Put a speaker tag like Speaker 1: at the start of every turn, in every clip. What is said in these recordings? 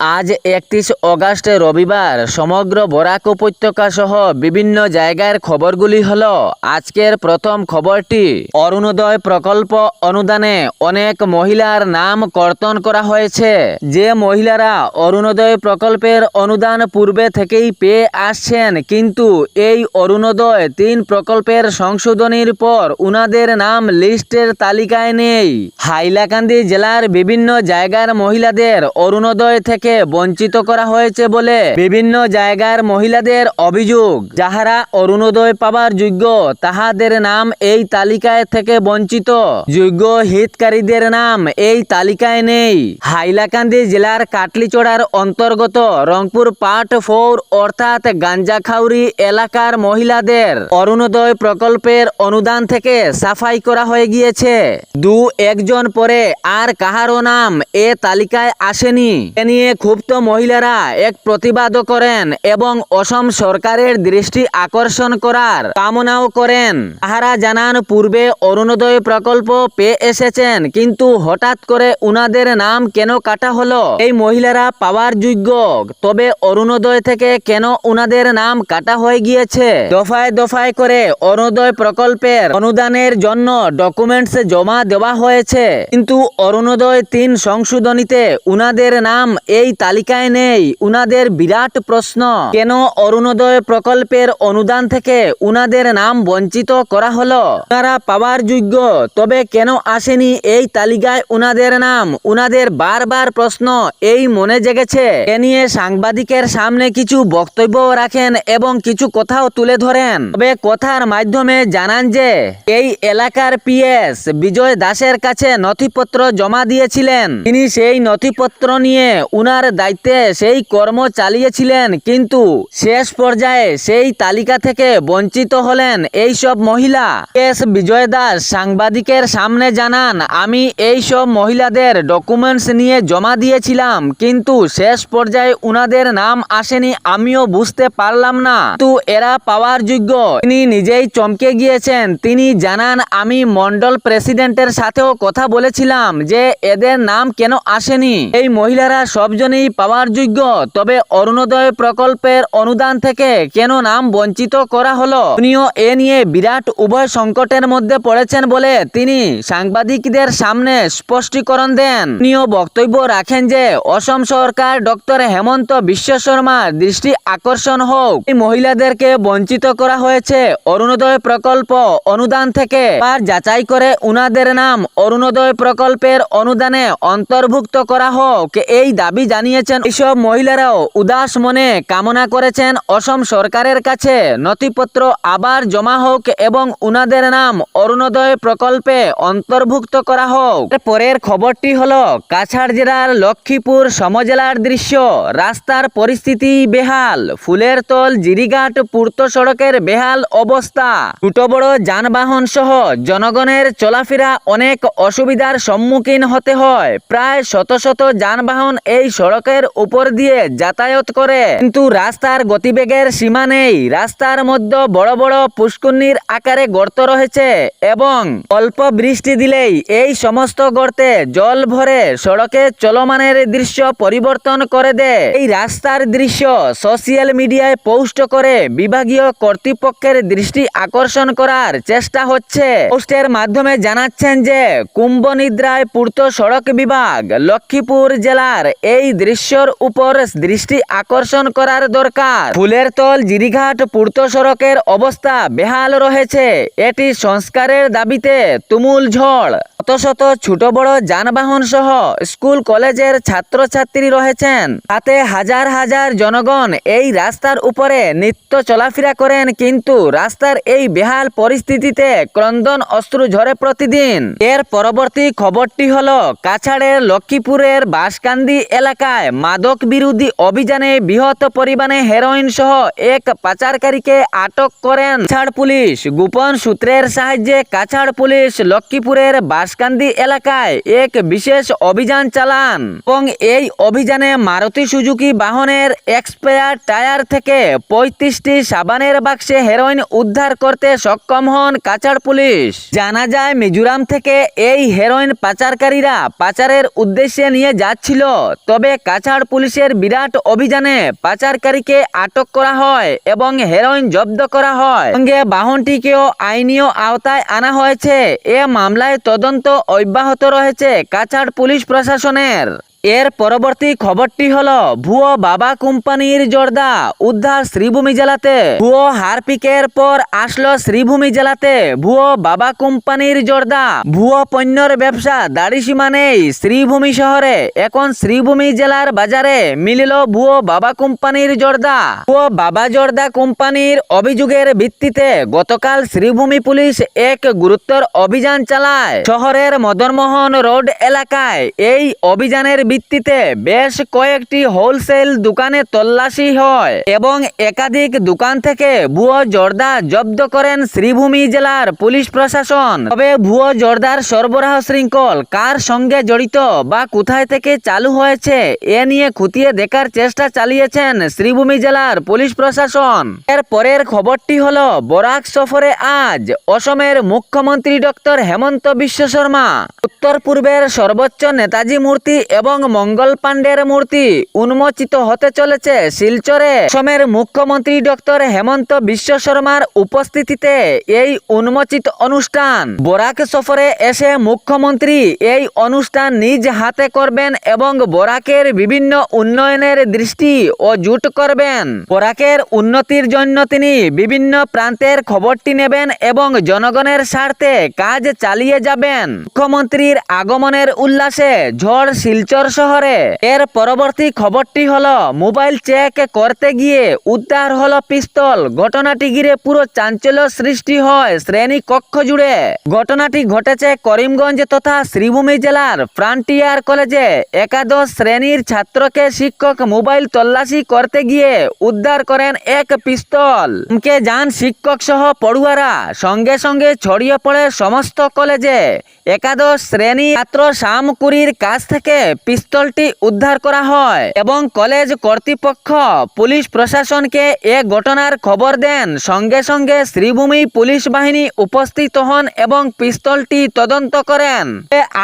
Speaker 1: আজ একত্রিশ অগাস্ট রবিবার সমগ্র বরাক উপত্যকা সহ বিভিন্ন জায়গার খবরগুলি হল, আজকের প্রথম খবরটি। অরুণোদয় প্রকল্প অনুদানে অনেক মহিলার নাম কর্তন করা হয়েছে। যে মহিলারা অরুণোদয় প্রকল্পের অনুদান পূর্বে থেকেই পেয়ে আসছেন, কিন্তু এই অরুণোদয় তিন প্রকল্পের সংশোধনীর পর উনাদের নাম লিস্টের তালিকায় নেই। হাইলাকান্দি জেলার বিভিন্ন জায়গার মহিলাদের অরুণোদয় থেকে বঞ্চিত করা হয়েছে বলে বিভিন্ন জায়গার মহিলাদের অভিযোগ। যাহারা অরুণোদয় পাবার যোগ্য, তাহাদের নাম এই তালিকায় থেকে বঞ্চিত। যোগ্য হিতকারীদের নাম এই তালিকায় নেই। হাইলাকান্দি জেলার কাটলিচড়ার অন্তর্গত রংপুর পার্ট ফোর অর্থাৎ গাঞ্জাখাউরি এলাকার মহিলাদের অরুণোদয় প্রকল্পের অনুদান থেকে সাফাই করা হয়ে গিয়েছে। দু একজন পরে আর কাহারও নাম এ তালিকায় আসেনি। এ নিয়ে ক্ষুব্ধ মহিলারা এক প্রতিবাদও করেন এবং অসম সরকারের দৃষ্টি আকর্ষণ করার কামনাও করেন। তাহারা জানান, পূর্বে অরুণোদয় প্রকল্প পেয়ে এসেছেন, কিন্তু হঠাৎ করে উনাদের নাম কেন কাটা হলো? এই মহিলারা পাওয়ার যোগ্য, তবে অরুণোদয় থেকে কেন উনাদের নাম কাটা হয়ে গিয়েছে? দফায় দফায় করে অরুণোদয় প্রকল্পের অনুদানের জন্য ডকুমেন্টস জমা দেওয়া হয়েছে, কিন্তু অরুণোদয় তিন সংশোধনীতে উনাদের নাম এই তালিকায় নেই। উনাদের বিরাট প্রশ্ন। কেন অরুণোদয় প্রকল্পের অনুদান থেকে উনাদের নাম বঞ্চিত করা হলো? উনারা পাওয়ার যোগ্য, তবে কেন আসেনি এই তালিকায় উনাদের নাম? উনাদের বারবার প্রশ্ন, এই মনে জেগেছে। এ নিয়ে সাংবাদিকের সামনে কিছু বক্তব্য রাখেন এবং কিছু কথাও তুলে ধরেন। তবে কথার মাধ্যমে জানান যে, এই এলাকার পিএস বিজয় দাসের কাছে নথিপত্র জমা দিয়েছিলেন। তিনি সেই নথিপত্র নিয়ে উনার দায়িত্বে সেই কর্ম চালিয়েছিলেন, কিন্তু শেষ পর্যায়ে সেই তালিকা থেকে বঞ্চিত হলেন এই সব মহিলা। এস. বিজয় দাস সাংবাদিকের সামনে জানান, আমি এই সব মহিলাদের ডকুমেন্টস নিয়ে জমা দিয়েছিলাম, কিন্তু শেষ পর্যায়ে উনাদের নাম আসেনি, আমিও বুঝতে পারলাম না। কিন্তু এরা পাওয়ার যোগ্য। তিনি নিজেই চমকে গিয়েছেন। তিনি জানান, আমি মন্ডল প্রেসিডেন্টের সাথেও কথা বলেছিলাম যে এদের নাম কেন আসেনি। এই মহিলারা সবজনই পাওয়ার যোগ্য। তবে অরুণোদয় প্রকল্পের অনুদান থেকে কেন নাম বঞ্চিত করা হলো? উনিও এ নিয়ে বিরাট উভয় সংকটের মধ্যে পড়েছেন বলে তিনি সাংবাদিকদের সামনে স্পষ্টীকরণ দেন। উনিও বক্তব্য রাখেন যে, অসম সরকার ডক্টর হেমন্ত বিশ্ব শর্মার দৃষ্টি আকর্ষণ হোক। মহিলাদেরকে বঞ্চিত করা হয়েছে অরুণোদয় প্রকল্প অনুদান থেকে। আর যাচাই করে উনাদের নাম অরুণোদয় প্রকল্পের অনুদানে অন্তর্ভুক্ত করা হোক। এই দাবি জানিয়েছেন, এইসব মহিলারাও উদাস মনে কামনা করেছেন অসম সরকারের কাছে। নথিপত্র আবার জমা হোক এবং উনাদের নাম অরুণোদয় প্রকল্পে অন্তর্ভুক্ত করা হোক। পরের খবরটি হলো, কাছাড় জেলার লক্ষ্মীপুর সমজেলার দৃশ্য, রাস্তার পরিস্থিতি বেহাল, ফুলের তল জিরিঘাট পূর্ত সড়কের বেহাল অবস্থা। ছোট বড় যানবাহন সহ জনগণের চলাফেরা অনেক অসুবিধার সম্মুখীন হতে হয়। প্রায় শত শত যানবাহন এই সড়কের উপর দিয়ে যাতায়াত করে। কিন্তু রাস্তার গতিবেগের সীমা নেই। রাস্তার মধ্যে বড় বড় পুষ্করণীর আকারে গর্ত রয়েছে এবং অল্প বৃষ্টি দিলেই এই সমস্ত গর্তে জল ভরে সড়কে চলমানের দৃশ্য পরিবর্তন করে দেয়। এই রাস্তার দৃশ্য সোশিয়াল মিডিয়ায় পোস্ট করে বিভাগীয় কর্তৃপক্ষের দৃষ্টি আকর্ষণ করার চেষ্টা হচ্ছে। পোস্টের মাধ্যমে জানাচ্ছেন যে কুম্ভ নিদ্রায় পূর্ত সড়ক বিভাগ লক্ষ্মীপুর জেলার এই দৃশ্যর উপর দৃষ্টি আকর্ষণ করার দরকার। ফুলের তল, জিরিঘাট, পূর্ত সড়কের অবস্থা বেহাল রয়েছে। এটি সংস্কারের দাবিতে তুমুল ঝড়। শত শত ছোট বড় যানবাহন সহ স্কুল, কলেজের ছাত্রছাত্রী রয়েছেন। তাতে হাজার হাজার জনগণ এই রাস্তার উপরে নিত্য চলাফেরা করেন, কিন্তু রাস্তার এই বেহাল পরিস্থিতিতে ক্রন্দন অস্ত্র ঝরে প্রতিদিন। এর পরবর্তী খবরটি হল, কাছাড়ের লক্ষ্মীপুরের বাসকান্দি এলাকায় মাদক বিরোধী অভিযানে বৃহৎ পরিমাণে হেরোইন সহ এক পাচারকারীকে আটক করেন। কাছাড় পুলিশ, গোপন সূত্রের সাহায্যে কাছাড় পুলিশ লক্ষ্মীপুরের বাঁশকান্দি এলাকায় এক বিশেষ অভিযান চালান এবং এই অভিযানে মারুতি সুজুকি বাহনের এক্সপায়ার টায়ার থেকে পঁয়ত্রিশটি সাবানের বাক্সে হেরোইন উদ্ধার করতে সক্ষম হন কাছাড় পুলিশ। জানা যায়, মিজোরাম থেকে এই হেরোইন পাচারকারীরা পাচারের উদ্দেশ্যে নিয়ে যাচ্ছিল, তবে তবে কাছাড় পুলিশের বিরাট অভিযানে পাচারকারীকে আটক করা হয় এবং হেরোইন জব্দ করা হয়। সঙ্গে বাহনটিকেও আইনীয় আওতায় আনা হয়েছে। এ মামলায় তদন্ত অব্যাহত রয়েছে কাছাড় পুলিশ প্রশাসনের। এর পরবর্তী খবরটি হলো, ভুয়ো বাবা কোম্পানির জর্দা উদ্ধার শ্রীভূমি জেলাতে, ভুয়ো হারপিকের পর আসলো শ্রীভূমি জেলাতে, ভুয়ো বাবা কোম্পানির জর্দা, ভুয়ো পণ্যর ব্যবসা দাড়ি সীমা নেই, শ্রীভূমি শহরে। এখন শ্রীভূমি জেলার বাজারে মিলিল ভুয়ো বাবা কোম্পানির জর্দা। ভুয়ো বাবা জর্দা কোম্পানির অভিযোগের ভিত্তিতে গতকাল শ্রীভূমি পুলিশ এক গুরুত্বর অভিযান চালায়। শহরের মদনমোহন রোড এলাকায় এই অভিযানের ভিত্তিতে বেশ কয়েকটি হোলসেল দোকানে তল্লাশি হয় এবং একাধিক দোকান থেকে ভুয়ো জর্দা জব্দ করেন শ্রীভূমি জেলার পুলিশ প্রশাসন। তবে ভুয়ো জর্দার সরবরাহ শৃঙ্খল কার সঙ্গে জড়িত বা কোথায় থেকে চালু হয়েছে এ নিয়ে খুঁটিয়ে দেখার চেষ্টা চালিয়েছেন শ্রীভূমি জেলার পুলিশ প্রশাসন। এর পরের খবরটি হলো, বরাক সফরে আজ অসমের মুখ্যমন্ত্রী ডক্টর হেমন্ত বিশ্ব শর্মা, উত্তর পূর্বের সর্বোচ্চ নেতাজি মূর্তি এবং মঙ্গল পাণ্ডের মূর্তি উন্মোচিত হতে চলেছে শিলচরে। অসমের মুখ্যমন্ত্রী ডক্টর হেমন্ত বিশ্ব শর্মার উপস্থিতিতে এই উন্মোচিত অনুষ্ঠান। বরাক সফরে এসে মুখ্যমন্ত্রী এই অনুষ্ঠান নিজ হাতে করবেন এবং বরাকের বিভিন্ন উন্নয়নের দৃষ্টি ও জুট করবেন। বরাকের উন্নতির জন্য তিনি বিভিন্ন প্রান্তের খবরটি নেবেন এবং জনগণের স্বার্থে কাজ চালিয়ে যাবেন। মুখ্যমন্ত্রীর আগমনের উল্লাসে ঝড় শিলচর শহরে। এর পরবর্তী খবরটি হলো, মোবাইল চেক করতে গিয়ে উদ্ধার হলো পিস্তল। ঘটনাটি ঘিরে পুরো চাঞ্চল্য সৃষ্টি হয় শ্রেণি কক্ষ জুড়ে। ঘটনাটি ঘটেছে করিমগঞ্জ তথা শ্রীভূমি জেলার ফ্রান্টিয়ার কলেজে। একাদশ শ্রেণির ছাত্রকে শিক্ষক মোবাইল তল্লাশি করতে গিয়ে উদ্ধার করেন এক পিস্তল। কে যান শিক্ষক সহ পড়ুয়ারা সঙ্গে সঙ্গে ছড়িয়ে পড়ে সমস্ত কলেজে। একাদশ শ্রেণি ছাত্র শামকুরির কাছ থেকে পিস্তলটি উদ্ধার করা হয় এবং কলেজ কর্তৃপক্ষ, পুলিশ প্রশাসনকে এ ঘটনার খবর দেন। সঙ্গে সঙ্গে শ্রীভূমি পুলিশ বাহিনী উপস্থিত হন এবং পিস্তলটি তদন্ত করেন।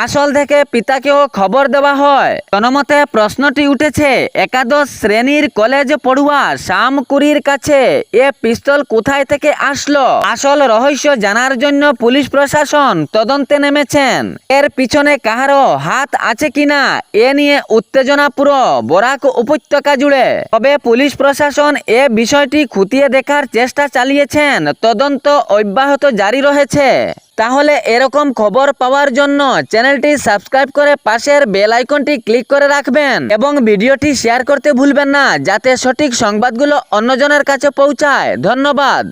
Speaker 1: আসল থেকে পিতাকেও খবর দেওয়া হয়। জনমতে প্রশ্নটি উঠেছে, একাদশ শ্রেণির কলেজ পড়ুয়া শামকুরির কাছে এ পিস্তল কোথায় থেকে আসলো? আসল রহস্য জানার জন্য পুলিশ প্রশাসন তদন্তে নেমেছেন। এর পিছনে কাহারও হাত আছে কিনা এ নিয়ে উত্তেজনা পুরো বরাক উপত্যকা জুড়ে। তবে পুলিশ প্রশাসন এ বিষয়টি খুঁটিয়ে দেখার চেষ্টা চালিয়েছেন। তদন্ত অব্যাহত জারি রয়েছে। তাহলে এরকম খবর পাওয়ার জন্য চ্যানেলটি সাবস্ক্রাইব করে পাশের বেল আইকনটি ক্লিক করে রাখবেন এবং ভিডিওটি শেয়ার করতে ভুলবেন না, যাতে সঠিক সংবাদগুলো অন্যজনের কাছে পৌঁছায়। ধন্যবাদ।